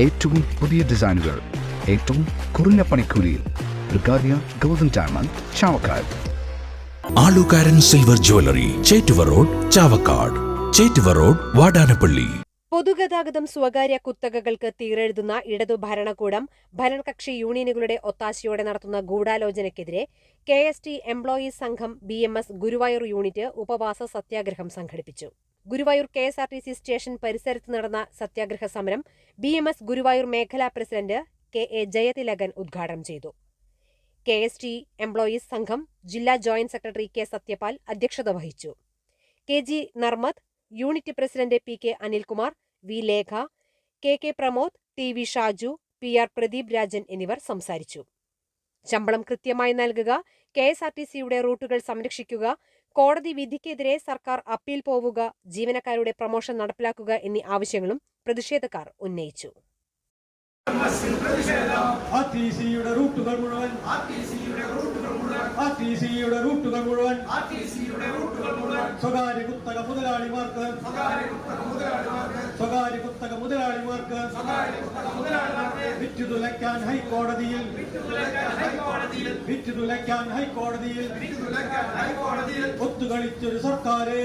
ഏറ്റവും പുതിയ ഡിസൈനുകൾ ഏറ്റവും കുറഞ്ഞ പണിക്കൂലിയിൽ ബ്രിഗാദിയ golden diamond Chavakkad. Alukkaran silver jewellery Chettuva road Chavakkad. Chettuva road Vadanappally. പൊതുഗതാഗതം സ്വകാര്യ കുത്തകകൾക്ക് തീരെഴുതുന്ന ഇടതു ഭരണകൂടം ഭരണകക്ഷി യൂണിയനുകളുടെ ഒത്താശയോടെ നടത്തുന്ന ഗൂഢാലോചനയ്ക്കെതിരെ കെ എസ് ടി എംപ്ലോയീസ് സംഘം B M S Guruvayur unit ഉപവാസ സത്യാഗ്രഹം സംഘടിപ്പിച്ചു. Guruvayur K S R T C station പരിസരത്ത് നടന്ന സത്യാഗ്രഹ സമരം ബി എം എസ് ഗുരുവായൂർ മേഖലാ പ്രസിഡന്റ് കെ എ ജയതിലകൻ ഉദ്ഘാടനം ചെയ്തു. കെ എസ് ടി എംപ്ലോയീസ് സംഘം ജില്ലാ ജോയിന്റ് സെക്രട്ടറി കെ സത്യപാൽ അധ്യക്ഷത വഹിച്ചു. K G Narmad unit president P K Anilkumar V Lekha K K Pramod T V Shaju P R Pradeep Rajan എന്നിവർ സംസാരിച്ചു. ശമ്പളം കൃത്യമായി നൽകുക കെ എസ് ആർ ടി സിയുടെ റൂട്ടുകൾ സംരക്ഷിക്കുക കോടതി വിധിക്കെതിരെ സർക്കാർ അപ്പീൽ പോവുക ജീവനക്കാരുടെ പ്രമോഷൻ നടപ്പിലാക്കുക എന്നീ ആവശ്യങ്ങളും പ്രതിഷേധക്കാർ ഉന്നയിച്ചു. റൂട്ടുകൾ മുഴുവൻ ആർ ടി സിയുടെ റൂട്ടുകൾ മുഴുവൻ സ്വകാര്യ കുത്തക മുതലാളിമാർക്ക് സ്വകാര്യ കുത്തക മുതലാളിമാർക്ക് വിറ്റുതുലയ്ക്കാൻ ഹൈക്കോടതിയിൽ വിറ്റുതുലയ്ക്കാൻ ഹൈക്കോടതിയിൽ ഒത്തുകളിച്ചൊരു സർക്കാരെ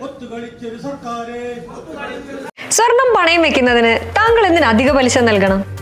ഒത്തുകളിച്ചൊരു സർക്കാരെ സ്വർണം പണയം വെക്കുന്നതിന് താങ്കൾ എന്തിന് അധിക പലിശ നൽകണം?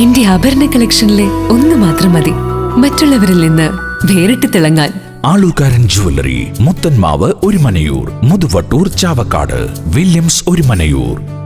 എന്റെ ആഭരണ കളക്ഷനിലെ ഒന്ന് മാത്രം മതി. മറ്റുള്ളവരിൽ നിന്ന് വേറിട്ട് തിളങ്ങാൻ. ആലുകാരൻ ജുവല്ലറി മുത്തൻമാവ് ഒരു മനയൂർ മുതുവട്ടൂർ ചാവക്കാട് വില്യംസ് ഒരു മനയൂർ.